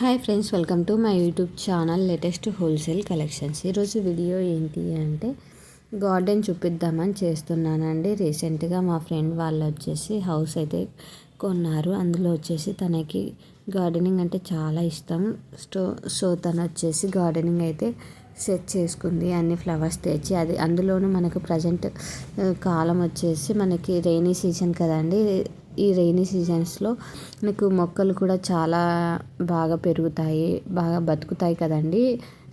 Hi friends welcome to my YouTube channel latest wholesale collections ఈరోజు video ఏంటి అంటే garden చూపిద్దామని చేస్తున్నానండి. రీసెంట్గా మా ఫ్రెండ్ వాళ్ళు వచ్చేసి హౌస్ అయితే కొన్నారు. అందులో వచ్చేసి తనకి గార్డెనింగ్ అంటే చాలా ఇష్టం. స్టో సో తను వచ్చేసి గార్డెనింగ్ అయితే సెట్ చేసుకుంది. అన్ని ఫ్లవర్స్ తెచ్చి అది అందులోనూ మనకు ప్రజెంట్ కాలం వచ్చేసి మనకి రెయినీ సీజన్ కదండి. ఈ రైనీ సీజన్స్లో మీకు మొక్కలు కూడా చాలా బాగా పెరుగుతాయి బాగా బతుకుతాయి కదండి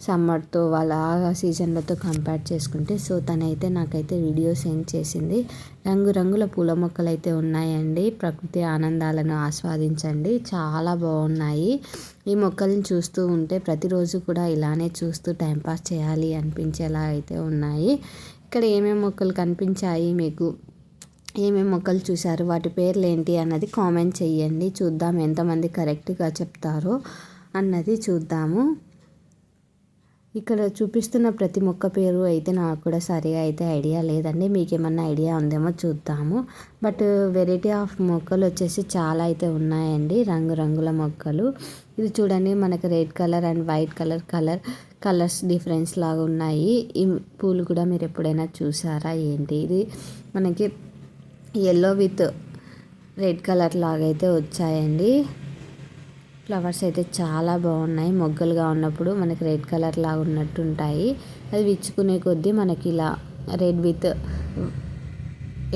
సమ్మర్తో వాళ్ళ ఆ సీజన్లతో కంపేర్ చేసుకుంటే. సో తనైతే నాకైతే వీడియో సెండ్ చేసింది. రంగురంగుల పూల మొక్కలు అయితే ఉన్నాయండి. ప్రకృతి ఆనందాలను ఆస్వాదించండి. చాలా బాగున్నాయి. ఈ మొక్కల్ని చూస్తూ ఉంటే ప్రతిరోజు కూడా ఇలానే చూస్తూ టైంపాస్ చేయాలి అనిపించేలా అయితే ఉన్నాయి. ఇక్కడ ఏమేమి మొక్కలు కనిపించాయి మీకు? ఏమేమి మొక్కలు చూశారు? వాటి పేర్లు ఏంటి అన్నది కామెంట్ చేయండి చూద్దాం ఎంతమంది కరెక్ట్గా చెప్తారో అన్నది చూద్దాము. ఇక్కడ చూపిస్తున్న ప్రతి మొక్క పేరు అయితే నాకు కూడా సరిగా అయితే ఐడియా లేదండి. మీకు ఏమన్నా ఐడియా ఉందేమో చూద్దాము. బట్ వెరైటీ ఆఫ్ మొక్కలు వచ్చేసి చాలా అయితే ఉన్నాయండి. రంగురంగుల మొక్కలు. ఇది చూడండి మనకు red colour and white colour colour colours difference లాగా ఉన్నాయి. ఈ పూలు కూడా మీరు ఎప్పుడైనా చూసారా? ఏంటి ఇది? మనకి ఎల్లో విత్ రెడ్ కలర్ లాగైతే వచ్చాయండి. ఫ్లవర్స్ అయితే చాలా బాగున్నాయి. మొగ్గలుగా ఉన్నప్పుడు మనకి రెడ్ కలర్ లాగా ఉన్నట్టు ఉంటాయి అది విచ్చుకునే కొద్దీ మనకి ఇలా red with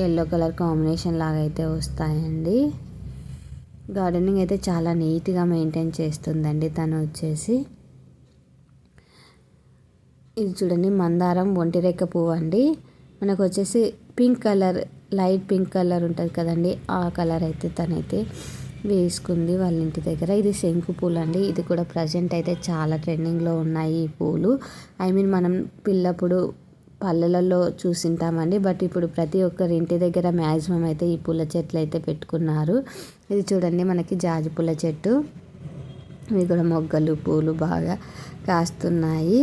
yellow colour combination లాగా అయితే వస్తాయండి. గార్డెనింగ్ అయితే చాలా నీట్గా మెయింటైన్ చేస్తుందండి తను వచ్చేసి. ఇది చూడండి మందారం ఒంటిరెక్క పువ్వు అండి మనకు వచ్చేసి pink colour light pink colour ఉంటుంది కదండి ఆ కలర్ అయితే తనైతే వేసుకుంది వాళ్ళ ఇంటి దగ్గర. ఇది శంకు పూలు అండి ఇది కూడా ప్రజెంట్ అయితే చాలా ట్రెండింగ్లో ఉన్నాయి ఈ పూలు. ఐ మీన్ మనం పిల్లప్పుడు పల్లెలలో చూసింటామండి బట్ ఇప్పుడు ప్రతి ఒక్కరి ఇంటి దగ్గర మ్యాక్సిమం అయితే ఈ పూల చెట్లు అయితే పెట్టుకున్నారు. ఇది చూడండి మనకి జాజి పూల చెట్టు. ఇవి కూడా మొగ్గలు పూలు బాగా కాస్తున్నాయి.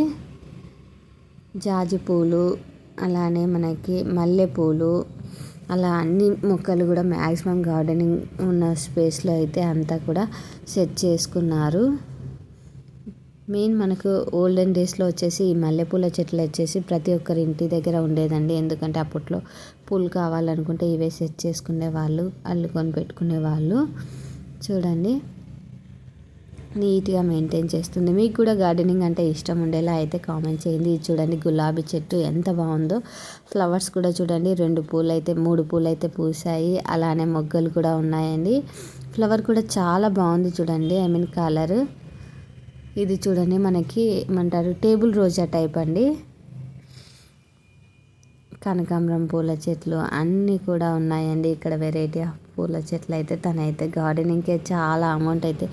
జాజి పూలు అలానే మనకి మల్లెపూలు అలా అన్ని మొక్కలు కూడా మ్యాక్సిమం గార్డెనింగ్ ఉన్న స్పేస్లో అయితే అంతా కూడా సెట్ చేసుకున్నారు. మెయిన్ మనకు ఓల్డెన్ డేస్లో వచ్చేసి ఈ మల్లెపూల చెట్లు వచ్చేసి ప్రతి ఒక్కరి ఇంటి దగ్గర ఉండేదండి. ఎందుకంటే అప్పట్లో పూలు కావాలనుకుంటే ఇవే సెట్ చేసుకునే వాళ్ళు అల్లుకొని పెట్టుకునే వాళ్ళు. చూడండి. నీట్గా మెయింటైన్ చేస్తుంది. మీకు కూడా గార్డెనింగ్ అంటే ఇష్టం ఉండేలా అయితే కామెంట్ చేయండి. ఇది చూడండి గులాబీ చెట్టు ఎంత బాగుందో. ఫ్లవర్స్ కూడా చూడండి. రెండు పూలు అయితే మూడు పూలు అయితే పూసాయి అలానే మొగ్గలు కూడా ఉన్నాయండి. ఫ్లవర్ కూడా చాలా బాగుంది చూడండి. I mean colour. ఇది చూడండి మనకి ఏమంటారు? టేబుల్ రోజా టైప్ అండి. కనకాంబరం పూల చెట్లు అన్నీ కూడా ఉన్నాయండి. ఇక్కడ వెరైటీ ఆఫ్ పూల చెట్లు అయితే తనైతే గార్డెనింగ్కే చాలా అమౌంట్ అయితే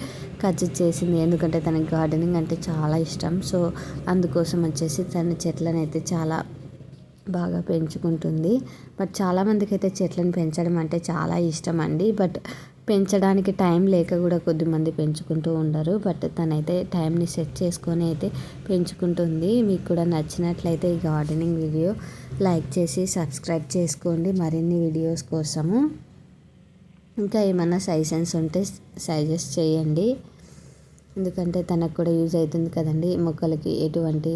ఖర్చు చేసింది. ఎందుకంటే తనకి గార్డెనింగ్ అంటే చాలా ఇష్టం. సో అందుకోసం వచ్చేసి తన చెట్లను అయితే చాలా బాగా పెంచుకుంటుంది. బట్ చాలామందికి అయితే చెట్లను పెంచడం అంటే చాలా ఇష్టం అండి. బట్ పెంచడానికి టైం లేక కూడా కొద్దిమంది పెంచుకుంటూ ఉండరు. బట్ తనైతే టైంని సెట్ చేసుకొని అయితే పెంచుకుంటుంది. మీకు కూడా నచ్చినట్లయితే ఈ గార్డెనింగ్ వీడియో లైక్ చేసి సబ్స్క్రైబ్ చేసుకోండి. మరిన్ని వీడియోస్ కోసము. ఇంకా ఏమన్నా సజెషన్స్ ఉంటే సజెస్ట్ చేయండి. ఎందుకంటే తనకు కూడా యూజ్ అవుతుంది కదండి మొక్కలకి. ఎటువంటి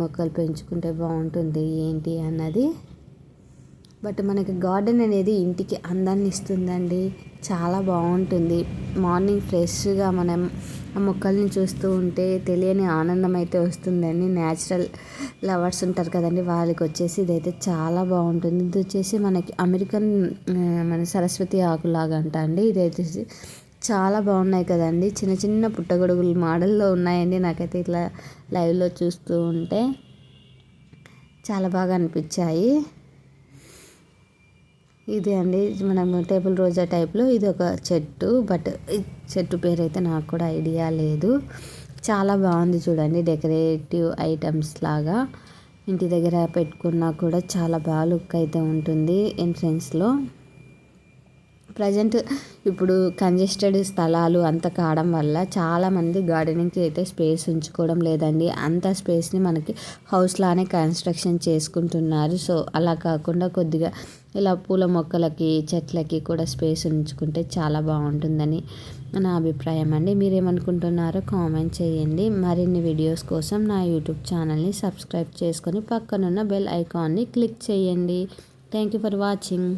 మొక్కలు పెంచుకుంటే బాగుంటుంది ఏంటి అన్నది. బట్ మనకి గార్డెన్ అనేది ఇంటికి అందాన్ని ఇస్తుందండి. చాలా బాగుంటుంది. మార్నింగ్ ఫ్రెష్గా మనం ఆ మొక్కల్ని చూస్తూ ఉంటే తెలియని ఆనందం అయితే వస్తుందండి. న్యాచురల్ లవర్స్ ఉంటారు కదండి వాళ్ళకి వచ్చేసి ఇదైతే చాలా బాగుంటుంది. ఇది వచ్చేసి మనకి అమెరికన్ మన సరస్వతి ఆకులాగా అంట అండి. ఇదైతే చాలా బాగున్నాయి కదండి. చిన్న చిన్న పుట్టగొడుగులు మోడల్లో ఉన్నాయండి. నాకైతే ఇట్లా లైవ్లో చూస్తూ ఉంటే చాలా బాగా అనిపించాయి. ఇది అండి. మనం టేబుల్ రోజా టైప్లో ఇది ఒక చెట్టు బట్ చెట్టు పేరు అయితే నాకు కూడా ఐడియా లేదు. చాలా బాగుంది చూడండి. డెకరేటివ్ ఐటమ్స్ లాగా ఇంటి దగ్గర పెట్టుకున్నా కూడా చాలా బాగా లుక్ అయితే ఉంటుంది ఎంట్రెన్స్లో. ప్రజెంట్ ఇప్పుడు కంజెస్టెడ్ స్థలాలు అంత కావడం వల్ల చాలామంది గార్డెనింగ్కి అయితే స్పేస్ ఉంచుకోవడం లేదండి. అంత స్పేస్ని మనకి హౌస్లానే కన్స్ట్రక్షన్ చేసుకుంటున్నారు. సో అలా కాకుండా కొద్దిగా ఇలా పూల మొక్కలకి చెట్లకి కూడా స్పేస్ ఉంచుకుంటే చాలా బాగుంటుందని నా అభిప్రాయం అండి. మీరేమనుకుంటున్నారో కామెంట్ చేయండి. మరిన్ని వీడియోస్ కోసం నా యూట్యూబ్ ఛానల్ని సబ్స్క్రైబ్ చేసుకొని పక్కనున్న బెల్ ఐకాన్ని క్లిక్ చేయండి. Thank you for watching.